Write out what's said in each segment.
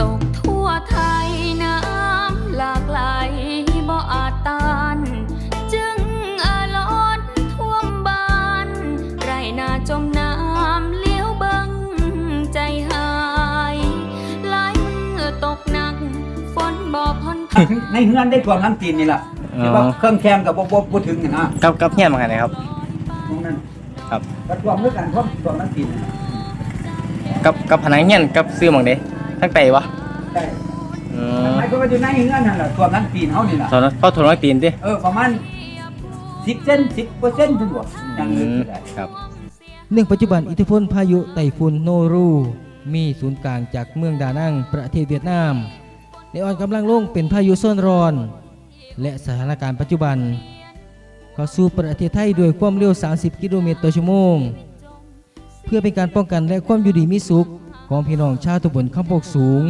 ตกทั่วไทยน้ำหลากไหลบ่อาจต้านจึงอาลอนท่วมบ้าน ไรนาจมน้ำเลี้ยวเบังใจหายหลายมือตกหนักฝนบ่พ้นในเฮือนได้ท่วมน้ำจีนนี่แหละอ๋อที่ว่าเครื่องแคมกับบ่บ่บ่ถึงนี่นะกับกับเฮียนมาไงนะครับ ตรงนั้นครับ ก็ท่วมด้วยกันท่วมท่วมน้ำจีนนี่แหละกับกับผนังเฮียนกับซื้อหมองเด้ ทั้งไตวะใช่อืมไอ้ก็ว่าอยู่ในเฮือนนั่นแหละท่วมน้ำจีนเฮานี่แหละ ตอนนั้นเข้าถนนตีนดิเออ ประมาณ10เซน10เปอร์เซ็นต์ถึงบ่ยังอืนึกมได้ครับ เนื่องปัจจุบันอิทธิพลพายุไต้ฝุ่นโนรู มีศูนย์กลางจากเมืองดานังประเทศเวียดนามได้อ่อนกำลังลงเป็นพายุโซนร้อน และสถานการณ์ปัจจุบัน เข้าสู่ประเทศไทยด้วยความเร็ว 30 กิโลเมตรต่อชั่วโมง เพื่อเป็นการป้องกันและความอยู่ดีมีสุข ของพี่น้องชาวตำบลคำปกสูง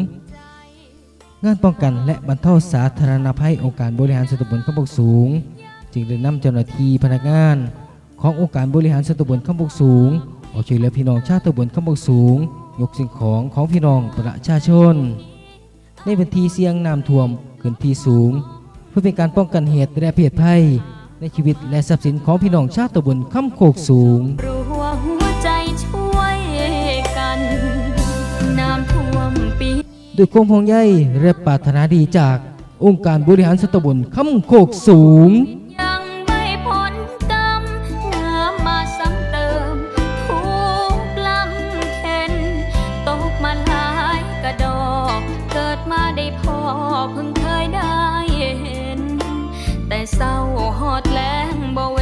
งานป้องกันและบรรเทาสาธารณภัยองค์การบริหารส่วนตำบลคำปกสูง จึงได้นำเจ้าหน้าที่พนักงาน ขององค์การบริหารส่วนตำบลคำบกสูง ออกช่วยเหลือพี่น้องชาวตำบลคำบกสูง ยกสิ่งของของพี่น้องประชาชน ในพื้นที่เสี่ยงน้ำท่วมขึ้นที่สูง เพื่อเป็นการป้องกันเหตุและเพศภัยในชีวิตและทรัพย์สินของพี่น้องชาวตำบลคำโคกสูง ด้วยความห่วงใยและปรารถนาดีจากองค์การบริหารส่วนตำบลคำโคกสูง ยังไม่พ้นกรรมน้ำมาซ้ำเติมทุกลำเข็นตกมาหลายกระดอกเกิดมาได้พอเพิ่งเคยได้เห็น แต่เศร้าหอดแรงบ่